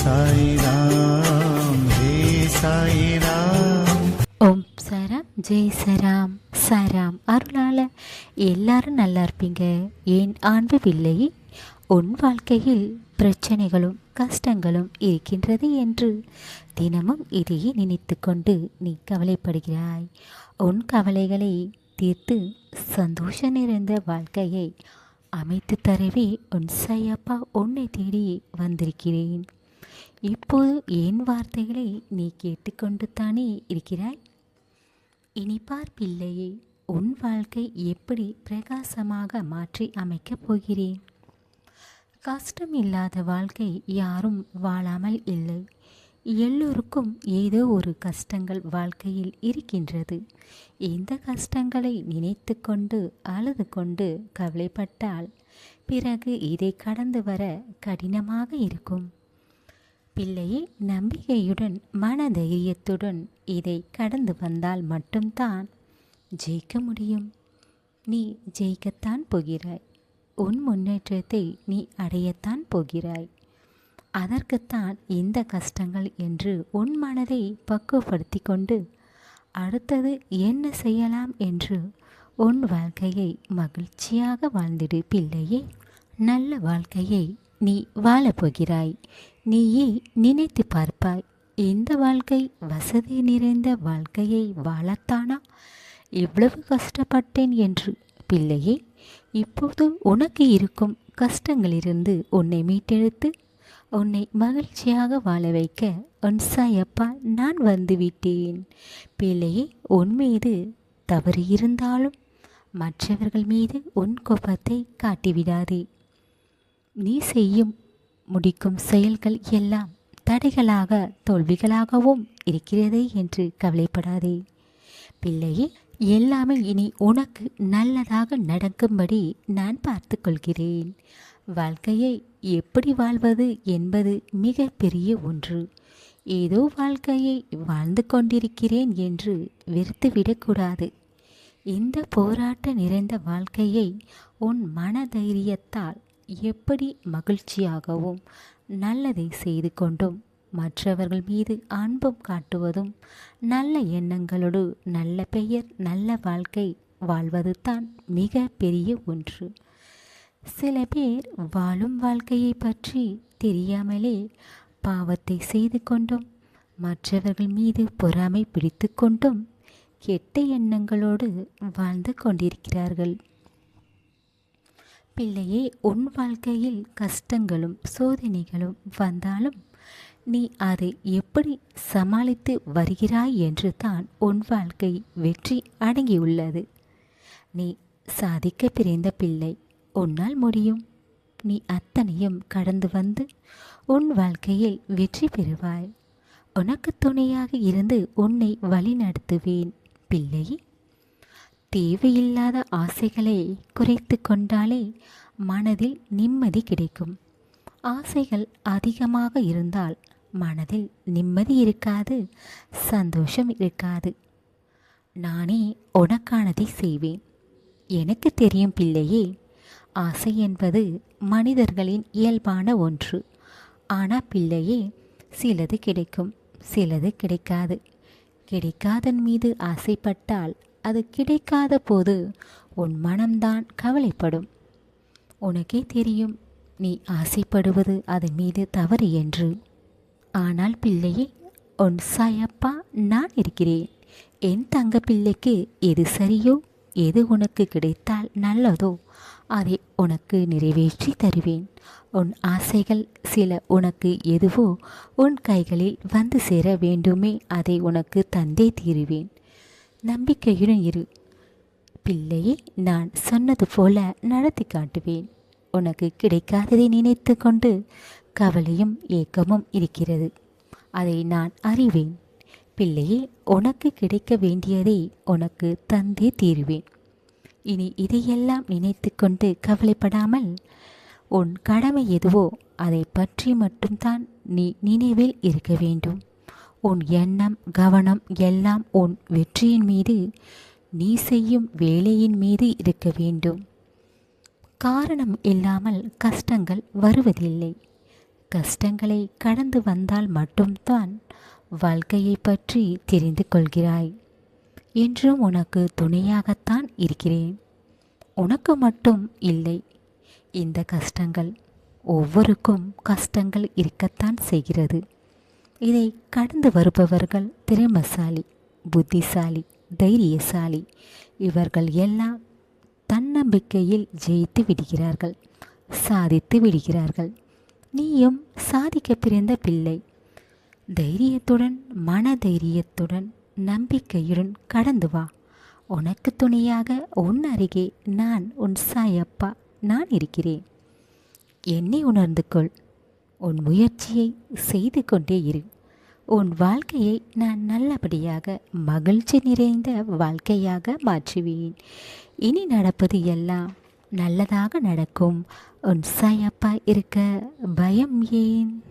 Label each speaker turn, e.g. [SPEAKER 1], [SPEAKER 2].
[SPEAKER 1] சாய்ராம் சாய்ராம்
[SPEAKER 2] ஓம் சராம் ஜெய் சராம். சராம் அருளால எல்லாரும் நல்லா இருப்பீங்க. ஏன் ஆண்பு பிள்ளை உன் வாழ்க்கையில் பிரச்சனைகளும் கஷ்டங்களும் இருக்கின்றது என்று தினமும் இதையே நினைத்து கொண்டு நீ கவலைப்படுகிறாய். உன் கவலைகளை தீர்த்து சந்தோஷம் நிறைந்த வாழ்க்கையை அமைத்து தரவே உன் சையப்பா உன்னை தேடி வந்திருக்கிறேன். இப்போது என் வார்த்தைகளை நீ கேட்டுக்கொண்டு தானே இருக்கிறாய் இனிப்பார் பிள்ளையை உன் வாழ்க்கை எப்படி பிரகாசமாக மாற்றி அமைக்கப் போகிறேன்? கஷ்டம் இல்லாத வாழ்க்கை யாரும் வாழாமல் இல்லை. எல்லோருக்கும் ஏதோ ஒரு கஷ்டங்கள் வாழ்க்கையில் இருக்கின்றது. இந்த கஷ்டங்களை நினைத்து கொண்டு அழுது கொண்டு கவலைப்பட்டால் பிறகு இதை கடந்து வர கடினமாக இருக்கும். பிள்ளையை நம்பிக்கையுடன் மன தைரியத்துடன் இதை கடந்து வந்தால் மட்டும்தான் ஜெயிக்க முடியும். நீ ஜெயிக்கத்தான் போகிறாய். உன் முன்னேற்றத்தை நீ அடையத்தான் போகிறாய். அதற்குத்தான் இந்த கஷ்டங்கள் என்று உன் மனதை பக்குவப்படுத்தி கொண்டு அடுத்தது என்ன செய்யலாம் என்று உன் வாழ்க்கையை மகிழ்ச்சியாக வாழ்ந்திடு பிள்ளையே. நல்ல வாழ்க்கையை நீ வாழப்போகிறாய் நீயே நினைத்து பார்ப்பாய். இந்த வாழ்க்கை வசதி நிறைந்த வாழ்க்கையை வாழத்தானா? இவ்வளவு கஷ்டப்பட்டேன் என்று. பிள்ளையே இப்போது உனக்கு இருக்கும் கஷ்டங்களிலிருந்து உன்னை மீட்டெடுத்து உன்னை மகிழ்ச்சியாக வாழ வைக்க உன் நான் வந்துவிட்டேன் பிள்ளையே உன் மீது தவறு இருந்தாலும் மற்றவர்கள் மீது உன் கோபத்தை காட்டிவிடாதே. நீ செய்யும் முடிக்கும் செயல்கள் எல்லாம் தடைகளாக தோல்விகளாகவும் இருக்கிறதே என்று கவலைப்படாதே. பிள்ளையே எல்லாமே இனி உனக்கு நல்லதாக நடக்கும்படி நான் பார்த்து கொள்கிறேன் வாழ்க்கையை எப்படி வாழ்வது என்பது மிக பெரிய ஒன்று. ஏதோ வாழ்க்கையை வாழ்ந்து கொண்டிருக்கிறேன் என்று வெறுத்துவிடக்கூடாது. இந்த போராட்ட நிறைந்த வாழ்க்கையை உன் மன தைரியத்தால் எப்படி மகிழ்ச்சியாகவும் நல்லதை செய்து கொண்டும் மற்றவர்கள் மீது அன்பும் காட்டுவதும் நல்ல எண்ணங்களோடு நல்ல பெயர் நல்ல வாழ்க்கை வாழ்வது தான் மிக பெரிய ஒன்று. சில பேர் வாழும் வாழ்க்கையை பற்றி தெரியாமலே பாவத்தை செய்து கொண்டும் மற்றவர்கள் மீது பொறாமை பிடித்து கொண்டும் கெட்ட எண்ணங்களோடு வாழ்ந்து கொண்டிருக்கிறார்கள். பிள்ளையே உன் வாழ்க்கையில் கஷ்டங்களும் சோதனைகளும் வந்தாலும் நீ அதை எப்படி சமாளித்து வருகிறாய் என்று தான் உன் வாழ்க்கை வெற்றி அடங்கியுள்ளது. நீ சாதிக்க பிறந்த பிள்ளை உன்னால் முடியும். நீ அத்தனையும் கடந்து வந்து உன் வாழ்க்கையில் வெற்றி பெறுவாய். உனக்கு துணையாக இருந்து உன்னை வழிநடத்துவேன். பிள்ளை தேவையில்லாத ஆசைகளை குறைத்து கொண்டாலே மனதில் நிம்மதி கிடைக்கும். ஆசைகள் அதிகமாக இருந்தால் மனதில் நிம்மதி இருக்காது சந்தோஷம் இருக்காது. நானே உனக்கானதை செய்வேன். எனக்கு தெரியும் பிள்ளையே ஆசை என்பது மனிதர்களின் இயல்பான ஒன்று. ஆனால் பிள்ளையே சிலது கிடைக்கும் சிலது கிடைக்காது. கிடைக்காதன் மீது ஆசைப்பட்டால் அது கிடைக்காத போது உன் மனம்தான் கவலைப்படும். உனக்கே தெரியும் நீ ஆசைப்படுவது அதன் மீது தவறு என்று. ஆனால் பிள்ளையே உன் சாயப்பா நான் இருக்கிறேன். என் தங்க பிள்ளைக்கு எது சரியோ எது உனக்கு கிடைத்தால் நல்லதோ அதை உனக்கு நிறைவேற்றி தருவேன். உன் ஆசைகள் சில உனக்கு எதுவோ உன் கைகளில் வந்து சேர வேண்டுமே அதை உனக்கு தந்தே தீருவேன். நம்பிக்கையுடன் இரு. பிள்ளையை நான் சொன்னது போல நடத்தி காட்டுவேன். உனக்கு கிடைக்காததை நினைத்து கொண்டு கவலையும் ஏக்கமும் இருக்கிறது. அதை நான் அறிவேன். பிள்ளையே உனக்கு கிடைக்க வேண்டியதை உனக்கு தந்தே தீருவேன். இனி இதையெல்லாம் நினைத்து கொண்டு கவலைப்படாமல் உன் கடமை எதுவோ அதை பற்றி மட்டும்தான் நீ நினைவில் இருக்க வேண்டும். உன் எண்ணம் கவனம் எல்லாம் உன் வெற்றியின் மீது நீ செய்யும் வேலையின் மீது இருக்க வேண்டும். காரணம் இல்லாமல் கஷ்டங்கள் வருவதில்லை. கஷ்டங்களை கடந்து வந்தால் மட்டும்தான் வாழ்க்கையை பற்றி தெரிந்து கொள்கிறாய். என்றும் உனக்கு துணையாகத்தான் இருக்கிறேன். உனக்கு மட்டும் இல்லை. இந்த கஷ்டங்கள் ஒவ்வொருக்கும் கஷ்டங்கள் இருக்கத்தான் செய்கிறது. இதை கடந்து வருபவர்கள் திறமசாலி புத்திசாலி தைரியசாலி. இவர்கள் எல்லாம் தன்னம்பிக்கையில் ஜெயித்து விடுகிறார்கள் சாதித்து விடுகிறார்கள். நீயும் சாதிக்க பிறந்த பிள்ளை. தைரியத்துடன் மன தைரியத்துடன் நம்பிக்கையுடன் கடந்து வா. உனக்கு துணையாக உன் அருகே நான் உன் சாயப்பா நான் இருக்கிறேன். என்னை உணர்ந்து கொள். உன் முயற்சியை செய்து கொண்டே இரு. உன் வாழ்க்கையை நான் நல்லபடியாக மகிழ்ச்சி நிறைந்த வாழ்க்கையாக மாற்றுவேன். இனி நடப்பது எல்லாம் நல்லதாக நடக்கும். உன் சாயப்பா இருக்க பயம் ஏன்?